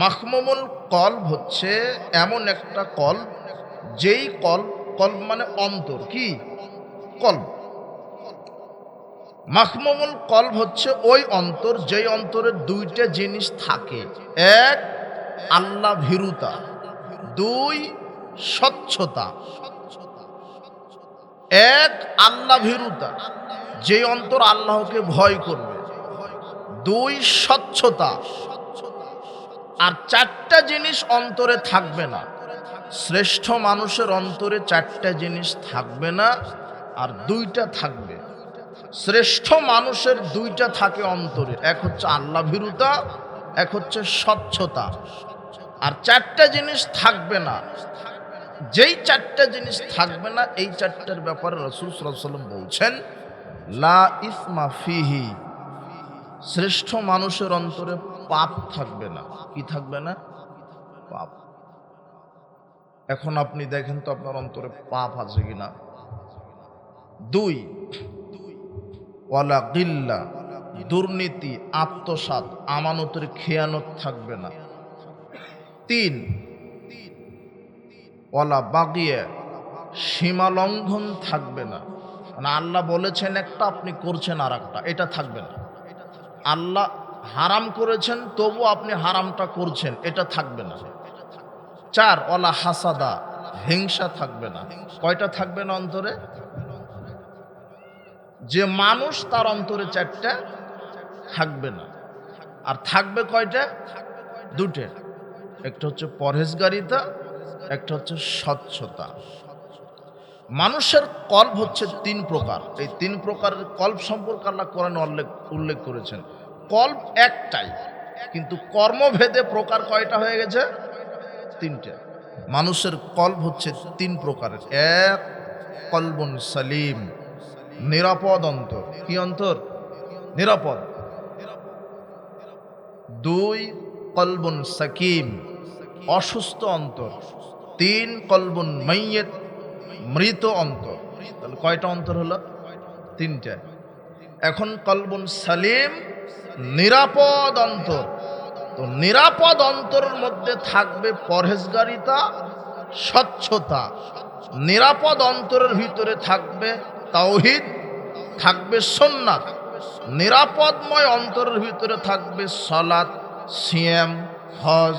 মাহমুমুল কলব হচ্ছে এমন একটা কল, যেই কল কলব মানে অন্তর, কি? কলব মাহমুমুল কলব হচ্ছে ওই অন্তর, যেই অন্তরে দুইটা জিনিস থাকে। এক আল্লাহ ভীরুতা, দুই, স্বচ্ছতা। এক আল্লাহ ভীরুতা যে অন্তর আল্লাহকে ভয় করবে। দুই, স্বচ্ছতা। আর চারটা জিনিস অন্তরে থাকবে না। শ্রেষ্ঠ মানুষের অন্তরে চারটা জিনিস থাকবে না, আর দুইটা থাকবে। শ্রেষ্ঠ মানুষের দুইটা থাকে অন্তরে, এক হচ্ছে আল্লাহ ভীরুতা এক হচ্ছে স্বচ্ছতা। আর চারটা জিনিস থাকবে না। যেই চারটা জিনিস থাকবে না, এই চারটার ব্যাপারে রসুল সাল্লাম বলছেন, লা ইসমা ফিহি। শ্রেষ্ঠ মানুষের অন্তরে পাপ থাকবে না। কি থাকবে না? পাপ। এখন আপনি দেখেন তো আপনার অন্তরে পাপ আছে কিনা। দুই, ওয়ালা গিল্লা, দুর্নীতি আত্মসাত আমানতের খেয়ানত থাকবে না। তিন, ওয়ালা বাগিয়ে, সীমা লঙ্ঘন থাকবে না। মানে আল্লাহ বলেছেন একটা, আপনি করছেন আর একটা এটা থাকবে না। আল্লাহ হারাম করেছেন, তবু আপনি হারামটা করছেন, এটা থাকবে না। চার ওলা হাসাদা, হিংসা থাকবে না। কয়টা থাকবে না অন্তরে? যে মানুষ তার অন্তরে চারটা থাকবে না। আর থাকবে কয়টা? দুটে একটা হচ্ছে পরহেজগারিতা, একটা হচ্ছে স্বচ্ছতা। মানুষের কল্প হচ্ছে তিন প্রকার। এই তিন প্রকারের কল্প সম্পর্কে আল্লাহ কোরআন উল্লেখ উল্লেখ করেছেন। কল্প একটাই, কিন্তু কর্মভেদে প্রকার কয়টা হয়ে গেছে? তিনটে। মানুষের কল্প হচ্ছে তিন প্রকারের। এক, কলবন সালিম, নিরাপদ অন্তর। কি অন্তর? নিরাপদ। দুই, কলবন সাকিম, অসুস্থ অন্তর। তিন, কলবন মাইয়েত মৃত অন্তর। তাহলে কয়টা অন্তর হলো? তিনটা। এখন কলবন সালিম নিরাপদ অন্তর। তো নিরাপদ অন্তরের মধ্যে থাকবে পরহেজগারিতা, স্বচ্ছতা। নিরাপদ অন্তরের ভিতরে থাকবে তাওহিদ, থাকবে সোননাথ নিরাপদময় অন্তরের ভিতরে থাকবে সলাৎ সিএম হজ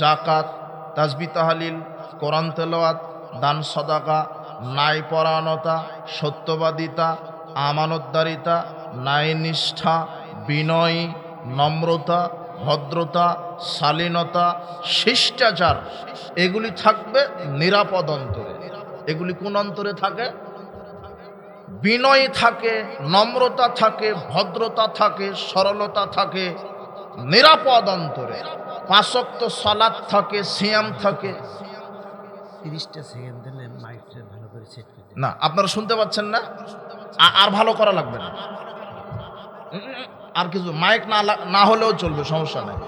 জাকাত তাজবি তাহালিল, কোরআন তেলাওয়াত, দান সদাকা, ন্যায় পরায়ণতা, সত্যবাদিতা, আমানতদারিতা ন্যায়নিষ্ঠা বিনয় নম্রতা ভদ্রতা শালীনতা শিষ্টাচার এগুলি থাকবে নিরাপদ অন্তরে। এগুলি কোন অন্তরে থাকে? বিনয় থাকে নম্রতা থাকে ভদ্রতা থাকে সরলতা থাকে নিরাপদ অন্তরে। পাঁচক্ত সালাদ থাকে সিয়াম থাকে। না আপনারা শুনতে পাচ্ছেন না? আর ভালো করা লাগবে না। আর কিছু মাইক না না হলেও চলবে, সমস্যা নেই।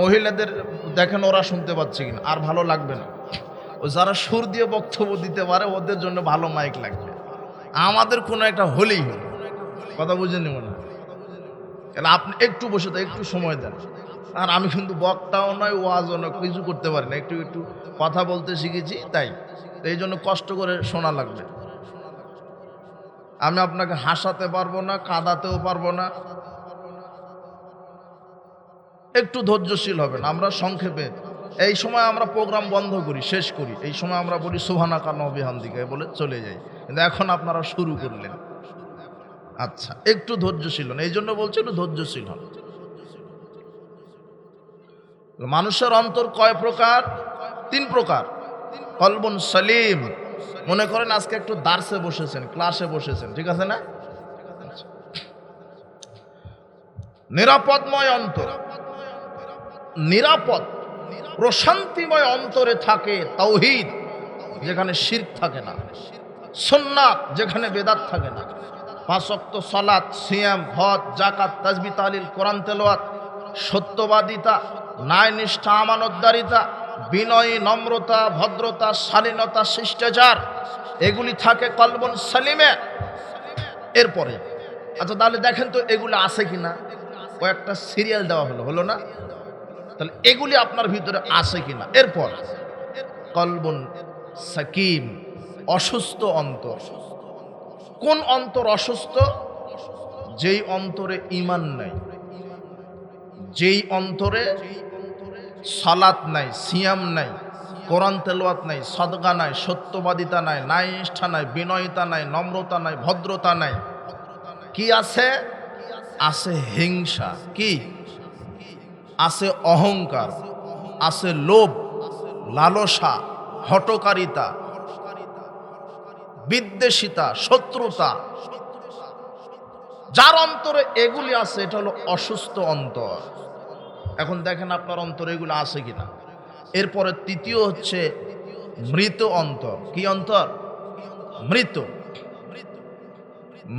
মহিলাদের দেখেন ওরা শুনতে পাচ্ছে কিনা, আর ভালো লাগবে না। ও যারা সুর দিয়ে বক্তব্য দিতে পারে, ওদের জন্য ভালো মাইক লাগবে। আমাদের কোনো একটা হলেই হলো কথা বুঝেনি মনে হয়? আপনি একটু বসে তো একটু সময় দেন। আর আমি কিন্তু বক্তাও নয়, ওয়াজও নয়, কিছু করতে পারি না। একটু একটু কথা বলতে শিখেছি, তাই। এই জন্য কষ্ট করে শোনা লাগবে। আমি আপনাকে হাসাতে পারব না, কাঁদাতেও পারব না। একটু ধৈর্যশীল হবেন, আমরা সংক্ষেপে। এই সময় আমরা প্রোগ্রাম বন্ধ করি, শেষ করি। এই সময় আমরা বলি অভিহান দিকে বলে চলে যাই। কিন্তু এখন আপনারা শুরু করলেন। আচ্ছা একটু ধৈর্যশীল হন। এই জন্য বলছি একটু ধৈর্যশীল হন। মানুষের অন্তর কয় প্রকার? তিন প্রকার। কলবন সালিম। মনে করেন আজকে একটু দার্সে বসেছেন, ক্লাসে বসেছেন, ঠিক আছে না। নিরাপদময় অন্তর। নিরাপদ, প্রশান্তিময় অন্তরে থাকে তৌহিদ যেখানে শির থাকে না। সন্ন্যাত যেখানে বেদাত থাকে না। পাঁচক্ত সালাত, সিয়াম, হজ জাকাত তাজবি তালিল কোরআন তেলোয়াত সত্যবাদিতা, ন্যায় নিষ্ঠা, আমানতদারিতা, বিনয়ী, নম্রতা, ভদ্রতা, শালীনতা, শিষ্টাচার, এগুলি থাকে কলবন সালিমে। এরপরে আচ্ছা তাহলে দেখেন তো এগুলো আছে কিনা? কয়েকটা সিরিয়াল দেওয়া হলো হলো না? তাহলে এগুলি আপনার ভিতরে আছে কিনা? এরপর, কলবন সাকিম, অসুস্থ অন্তর। কোন অন্তর অসুস্থ? যেই অন্তরে ইমান নাই। যেই অন্তরে সালাত নাই, সিয়াম নাই, কোরআন তেলোয়াত নাই সদগা নাই, সত্যবাদিতা নাই নাই নিষ্ঠা নাই, বিনয়তা নাই, নম্রতা নাই, ভদ্রতা নাই। কি আছে? আছে হিংসা। কি? আছে অহংকার, আছে লোভ, লালসা, হটকারিতা, বিদ্বেষিতা, শত্রুতা। যার অন্তরে এগুলি আছে, এটা হলো অসুস্থ অন্তর। এখন দেখেন আপনার অন্তরে এগুলো আছে কিনা। এরপরে তৃতীয় হচ্ছে মৃত অন্তর। কি অন্তর? মৃত।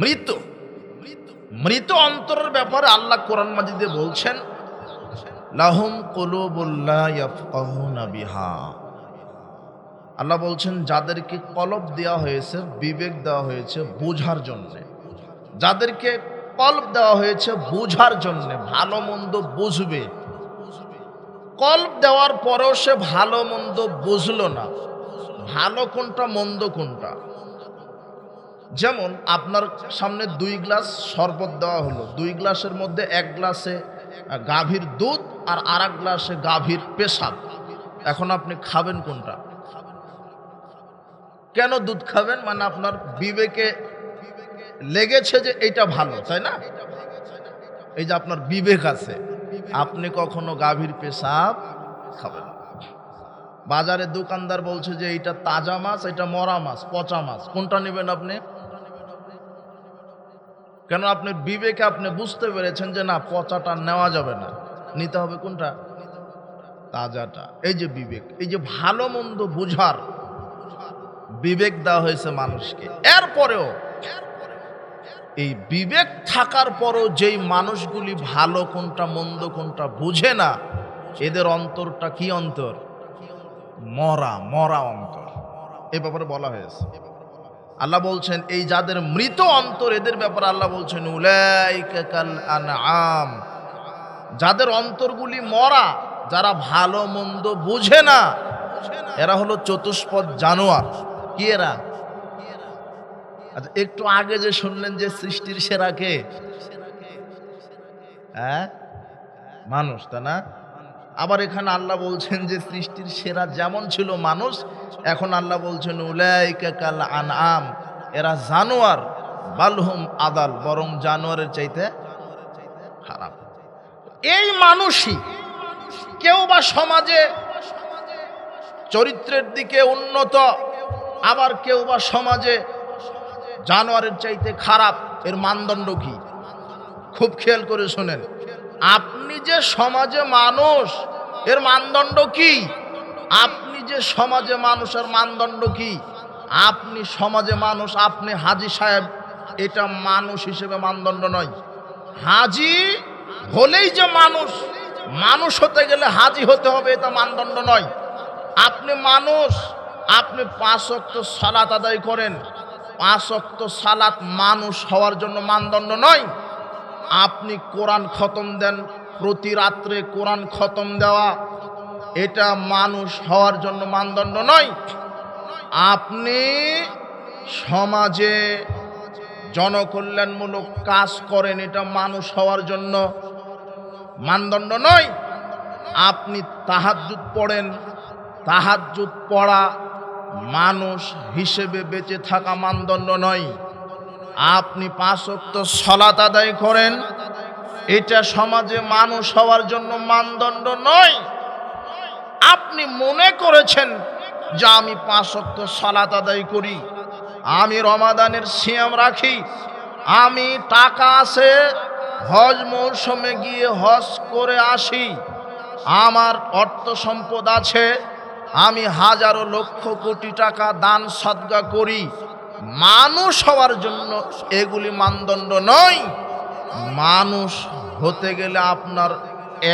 মৃত। মৃত অন্তরের ব্যাপারে আল্লাহ কোরআন মাজিদে বলছেন লাহুম কলুবুল্লাহ বিহা। আল্লাহ বলছেন, যাদেরকে কলব দেওয়া হয়েছে, বিবেক দেওয়া হয়েছে বোঝার জন্য। যাদেরকে কল্প দেওয়া হয়েছে বোঝার জন্য, ভালো মন্দ বুঝবে। কল্প দেওয়ার পরেও সে ভালো মন্দ বুঝলো না। ভালো কোনটা, মন্দ কোনটা? যেমন আপনার সামনে দুই গ্লাস শরবত দেওয়া হলো। দুই গ্লাসের মধ্যে এক গ্লাসে গাভীর দুধ আর আর এক গ্লাসে গাভীর পেশাব। এখন আপনি খাবেন কোনটা? কেন দুধ খাবেন? মানে আপনার বিবেকে লেগেছে যে এটা ভালো, তাই না? এই যে আপনার বিবেক আছে, আপনি কখনো গাভীর পেশাব খাবেন বাজারে দোকানদার বলছে যে এটা তাজা মাছ এটা মরা মাছ, পচা মাছ, কোনটা নেবেন আপনি? কেন আপনি বিবেকে আপনি বুঝতে পেরেছেন যে না, পচাটা নেওয়া যাবে না। নিতে হবে কোনটা? তাজাটা। এই যে বিবেক, এই যে ভালো মন্দ বুঝার বিবেক দেওয়া হয়েছে মানুষকে। এরপরেও এই বিবেক থাকার পরও যেই মানুষগুলি ভালো কোনটা, মন্দ কোনটা বুঝে না, এদের অন্তরটা কি অন্তর? মরা মরা অন্তর। এ ব্যাপারে বলা হয়েছে। আল্লাহ বলছেন, এই যাদের মৃত অন্তর, এদের ব্যাপারে আল্লাহ বলছেন, উলাইকা কাল আনআম। যাদের অন্তরগুলি মরা, যারা ভালো মন্দ বুঝে না, এরা হলো চতুষ্পদ জানোয়ার। কি এরা? আচ্ছা একটু আগে যে শুনলেন যে সৃষ্টির সেরাকে হ্যাঁ? মানুষ তা না? আবার এখানে আল্লাহ বলছেন যে সৃষ্টির সেরা যেমন ছিল মানুষ এখন আল্লাহ বলছেন, উলাইকা কাল আনআম, এরা জানোয়ার, বালহুম আদাল, বরং জানোয়ারের চাইতে খারাপ। এই মানুষই কেউ বা সমাজে চরিত্রের দিকে উন্নত, আবার কেউ বা সমাজে জানোয়ারের চাইতে খারাপ, এর মানদণ্ড কি? খুব খেয়াল করে শোনেন। আপনি যে সমাজে মানুষ, এর মানদণ্ড কি? আপনি যে সমাজে মানুষের মানদণ্ড কি? আপনি সমাজে মানুষ, আপনি হাজি সাহেব, এটা মানুষ হিসেবে মানদণ্ড নয়। হাজি হলেই যে মানুষ মানুষ হতে গেলে হাজি হতে হবে, এটা মানদণ্ড নয়। আপনি মানুষ, আপনি পাঁচ অক্ত সালাত আদায় করেন। পাঁচ অক্ত সালাত মানুষ হওয়ার জন্য মানদণ্ড নয়। আপনি কোরআন খতম দেন, প্রতি রাত্রে কোরআন খতম দেওয়া এটা মানুষ হওয়ার জন্য মানদণ্ড নয়। আপনি সমাজে জনকল্যাণমূলক কাজ করেন, এটা মানুষ হওয়ার জন্য মানদণ্ড নয়। আপনি তাহাজ্জুদ পড়েন, তাহাজ্জুদ পড়া মানুষ হিসেবে বেঁচে থাকা মানদণ্ড নয়। আপনি পাঁচ অক্ত সলাত আদায় করেন, এটা সমাজে মানুষ হওয়ার জন্য মানদণ্ড নয়। আপনি মনে করেছেন যে আমি পাঁচ অক্ত সলাত আদায় করি, আমি রমাদানের সিয়াম রাখি, আমি টাকা আছে, হজ মৌসুমে গিয়ে হজ করে আসি, আমার অর্থ সম্পদ আছে, আমি হাজারো লক্ষ কোটি টাকা দান সদ্গা করি, মানুষ হওয়ার জন্য এগুলি মানদণ্ড নয়। মানুষ হতে গেলে আপনার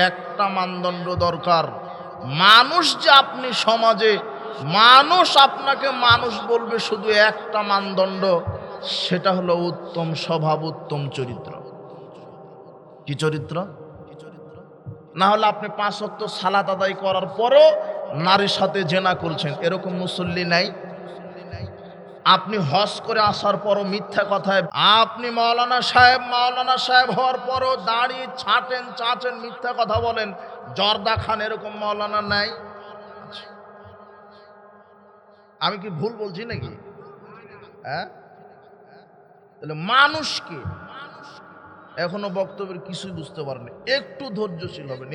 একটা মানদণ্ড দরকার। মানুষ যে আপনি সমাজে, মানুষ আপনাকে মানুষ বলবে শুধু একটা মানদণ্ড, সেটা হলো উত্তম স্বভাব, উত্তম চরিত্র। কি চরিত্র? না হলে আপনি পাঁচ অক্ত সালাত আদায় করার পরও নারীর সাথে জেনা করছেন। এরকম মুসল্লি নাই। আপনি হজ করে আসার পরও মিথ্যা কথায়, আপনি মাওলানা সাহেব মাওলানা সাহেব হওয়ার পরও দাড়ি ছাটেন, চাচেন, মিথ্যা কথা বলেন। জর্দা খান এরকম মাওলানা নাই। আমি কি ভুল বলছি নাকি? হ্যাঁ? তাহলে মানুষকে এখনও বক্তব্যের কিছুই বুঝতে পারেনি। একটু ধৈর্যশীল হবেন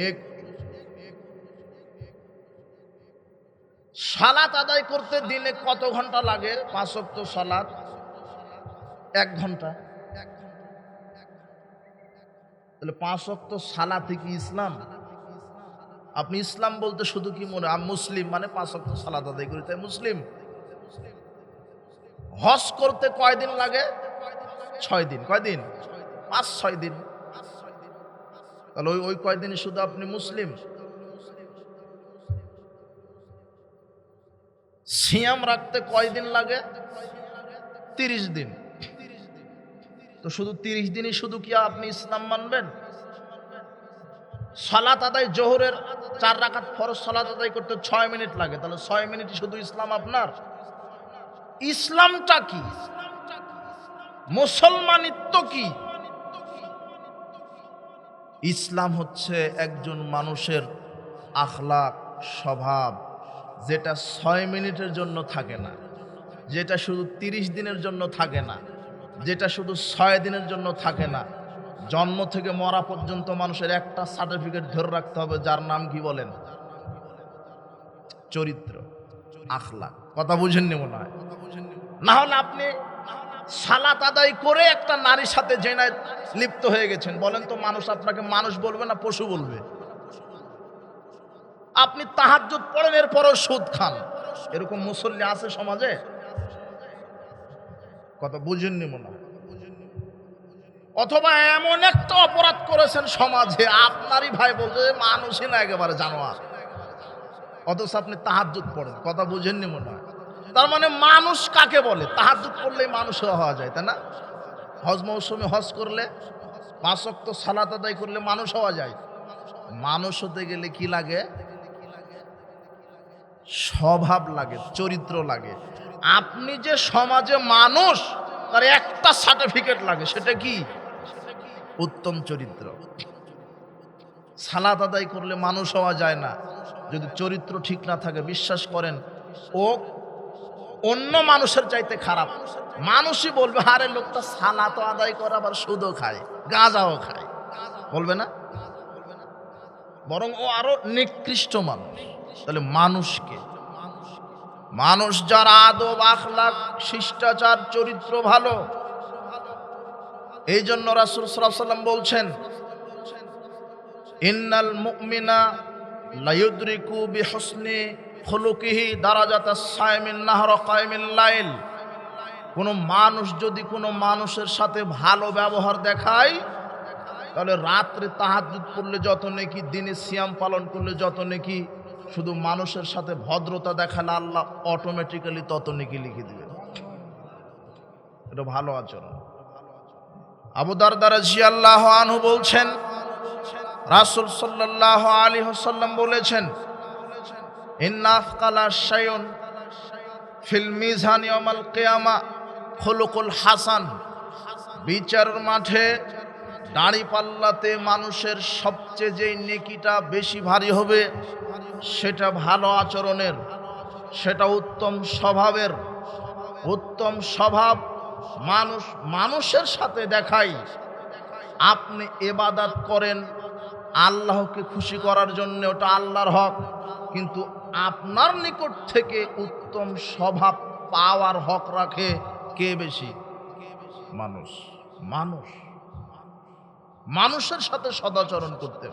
সালাত আদায় করতে দিনে কত ঘণ্টা লাগে? পাঁচ অক্ত সালাত। এক ঘণ্টা। তাহলে পাঁচ অক্ত সালাতে কি ইসলাম? আপনি ইসলাম বলতে শুধু কি মনে মুসলিম মানে পাঁচ অক্ত সালাত আদায় করি, তাই মুসলিম? হজ করতে কয়দিন লাগে? ছয় দিন। কয়দিন পাঁচ, ছয় দিন। তাহলে ওই ওই কয়দিন শুধু আপনি মুসলিম? সিয়াম রাখতে কয়দিন লাগে? তিরিশ দিন। তো শুধু তিরিশ দিনই শুধু কি আপনি ইসলাম মানবেন? সালাত আদায় জোহরের চার রাখাত ফরজ সালাত আদায় করতে ছয় মিনিট লাগে। তাহলে ছয় মিনিট শুধু ইসলাম আপনার? ইসলামটা কি? মুসলমানিত্ব কি? ইসলাম হচ্ছে একজন মানুষের আখলাক, স্বভাব, যেটা ছয় মিনিটের জন্য থাকে না, যেটা শুধু তিরিশ দিনের জন্য থাকে না, যেটা শুধু ছয় দিনের জন্য থাকে না। জন্ম থেকে মরা পর্যন্ত মানুষের একটা সার্টিফিকেট ধরে রাখতে হবে, যার নাম কি বলেন? চরিত্র, আখলাক। কথা বুঝেননি মনে হয়? না হলে আপনি সালাত আদায় করে একটা নারীর সাথে জেনায় লিপ্ত হয়ে গেছেন। বলেন তো মানুষ আপনাকে মানুষ বলবে না পশু বলবে? আপনি তাহার তাহাজ্জুদ পড়েন, এরপরও সুদ খান। এরকম মুসল্লি আছে সমাজে? কথা বুঝেননি মনে হয়? অথবা এমন একটা অপরাধ করেছেন সমাজে, আপনারই ভাই বলছে মানুষই না একেবারে জানোয়ার। অথচ আপনি তাহাজ্জুদ পড়েন, কথা বুঝেননি মনে হয়। তার মানে মানুষ কাকে বলে? তাহাজ্জুদ করলেই মানুষ হওয়া যায়, তাই না? হজ মৌসুমে হজ করলে পাঁচ অক্ত সালাত আদায় করলে মানুষ হওয়া যায়। মানুষ হতে গেলে কি লাগে? স্বভাব লাগে, চরিত্র লাগে। আপনি যে সমাজে মানুষ, তার একটা সার্টিফিকেট লাগে, সেটা কি? উত্তম চরিত্র। সালাত আদায় করলে মানুষ হওয়া যায় না। যদি চরিত্র ঠিক না থাকে, বিশ্বাস করেন, ও অন্য মানুষের চাইতে খারাপ। মানুষই বলবে, আরে, লোকটা সালাত আদায় করে আবার সুদও খায়, গাঁজাও খায়। বলবে না? বরং ও আরও নিকৃষ্ট মানুষ। তাহলে মানুষকে, মানুষ যার আদব আখলাক শিষ্টাচার, চরিত্র ভালো এই জন্য রাসুল সাল্লাম বলছেন, ইন্নাল মুমিনা লায়ুদ্রিকু বিহসনি খুলুকিহি দারাজাত সাইমিন নাহর কায়মিন লাইল। কোনো মানুষ যদি কোনো মানুষের সাথে ভালো ব্যবহার দেখায়, তাহলে রাত্রে তাহাজুদ পড়লে যত নেকি, দিনে সিয়াম পালন করলে যত নেকি, শুধু মানুষের সাথে ভদ্রতা দেখালে আল্লাহ অটোমেটিক্যালি তত নেকি লিখে দিবে এটা ভালো আচরণ। আবু দারদার জিয়াল্লাহ আনহু বলছেন, রাসুল সাল্লাহ আলী হাসাল্লাম বলেছেন ইন্নাফকালা শায়ন ফিল মিজান ইয়ামাল কিয়ামা খুলুকুল হাসান। বিচারের মাঠে দাড়ি পাল্লাতে মানুষের সবচেয়ে যেই নেকিটা বেশি ভারী হবে, সেটা ভালো আচরণের, সেটা উত্তম স্বভাবের, উত্তম স্বভাব মানুষ মানুষের সাথে দেখাই। আপনি এবাদাত করেন আল্লাহকে খুশি করার জন্য, ওটা আল্লাহর হক। কিন্তু আপনার নিকট থেকে উত্তম স্বভাব পাওয়ার হক রাখে কে বেশি? মানুষ। মানুষ। মানুষের সাথে সদাচরণ করতে।